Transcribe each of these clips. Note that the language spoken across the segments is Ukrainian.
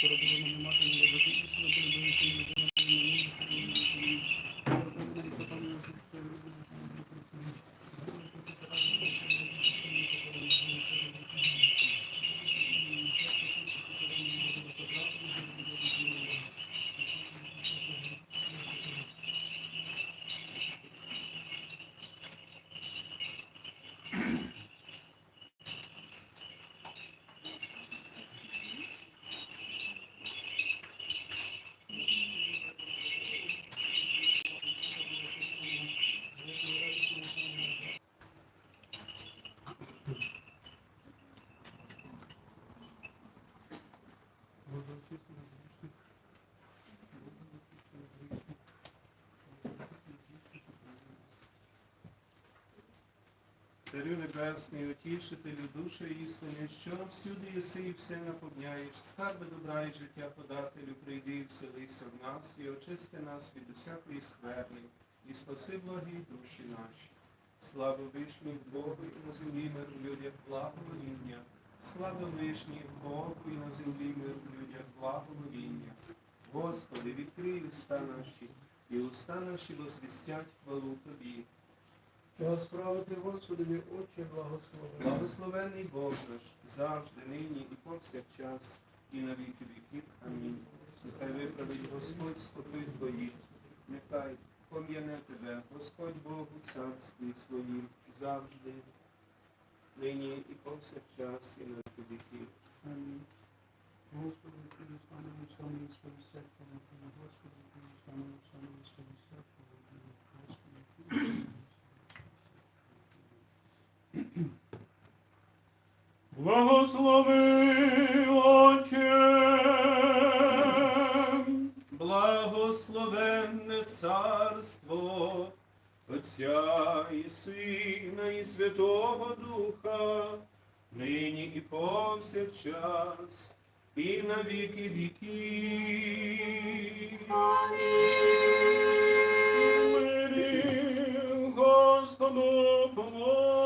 solo tienen el mapa donde los niños solo los Царю Небесний, утішителю душі істини, що всюди єси і все наповняєш, скарби добра і життя подателю, прийди і вселися в нас, і очисти нас від усякої скверни, і спаси благі душі наші. Слава вишній Богу і на землі мир людях благовоління. Слава вишній Богу і на землі мир в людях благовоління. Господи, відкрий уста наші, і уста наші возвістять хвалу Тобі. Що справити Господові, Отче, благослови. Благословений Бог наш, завжди, нині і повсякчас, і на віки віків. Амінь. Нехай виправить Господь стопи твої, нехай пом'яне тебе, Господь Бог у царстві своїм, завжди, нині і повсякчас, і на віки віків. Амінь. Господи, ти достанемо самі сповістять, Господи, ти достанемо Господи, ти Благослови, Отче, Благословенне царство Отця і Сина, і Святого Духа, нині і повсякчас, і на віки віків. мирі, Господу помолимо.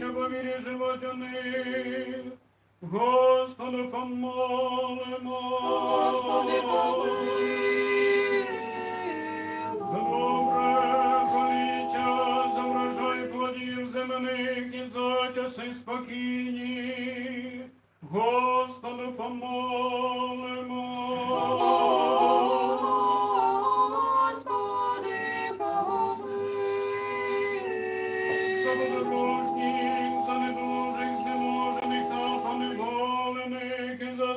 Що по вірі живуть у них. Господу помолимо. Господи, добре поліття, за врожай плодів земних і за часи спокійні. Господи, За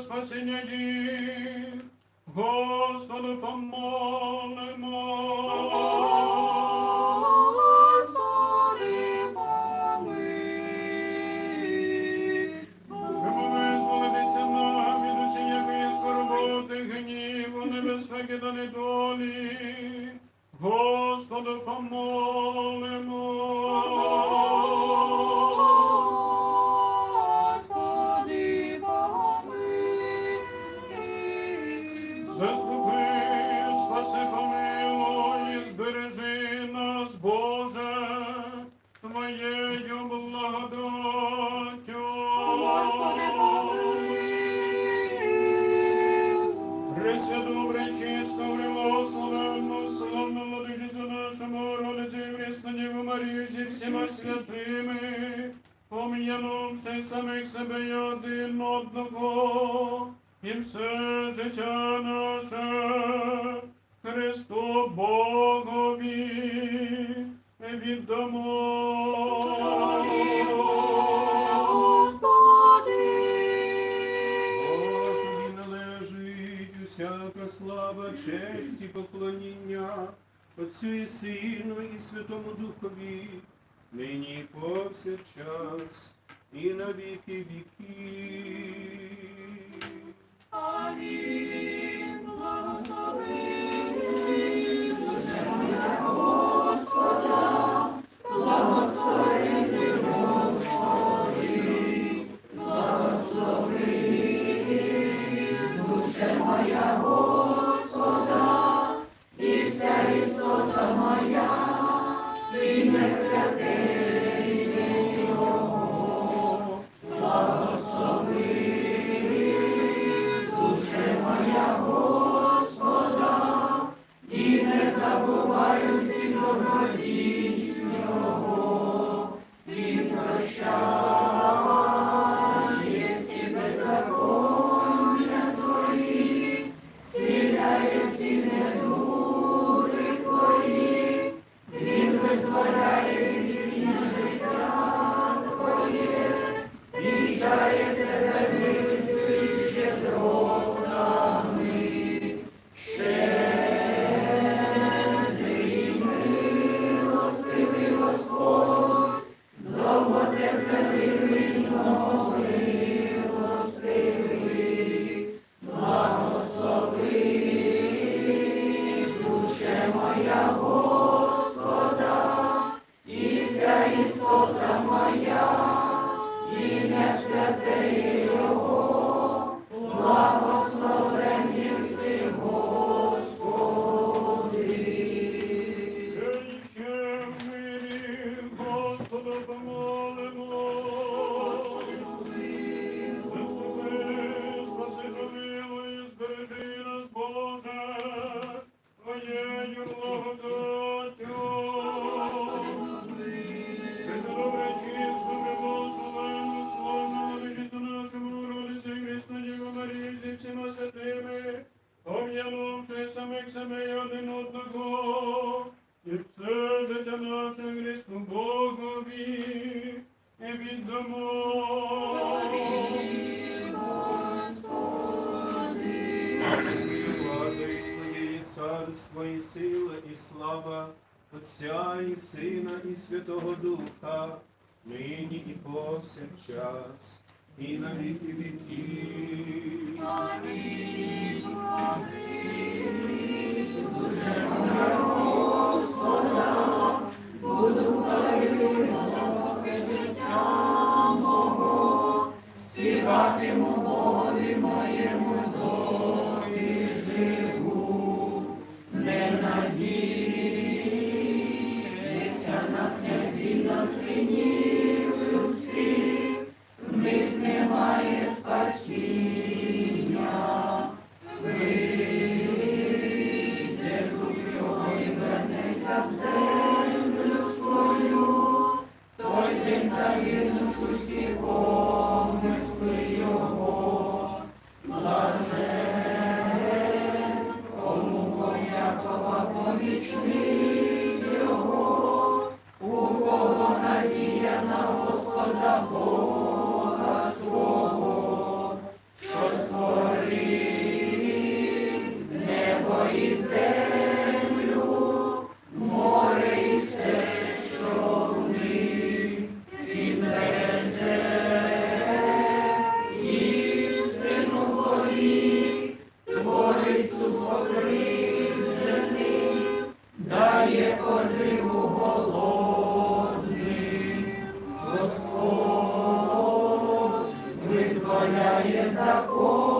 всіма святими, пом'янувши самих себе і один одного, і все життя наше Христу Богові віддамо. Всяка слава, честь і поклоніння Отцю і Сину і Святому Духові нині повсякчас і на віки віки. Амінь. That Blessed тобі і віддамо. Тобі, Господи. Владою Твоєї царство і сила, і слава Отця і Сина, і Святого Духа, нині і повсякчас, і на віки віки. Амінь. нас, Синів. coisa.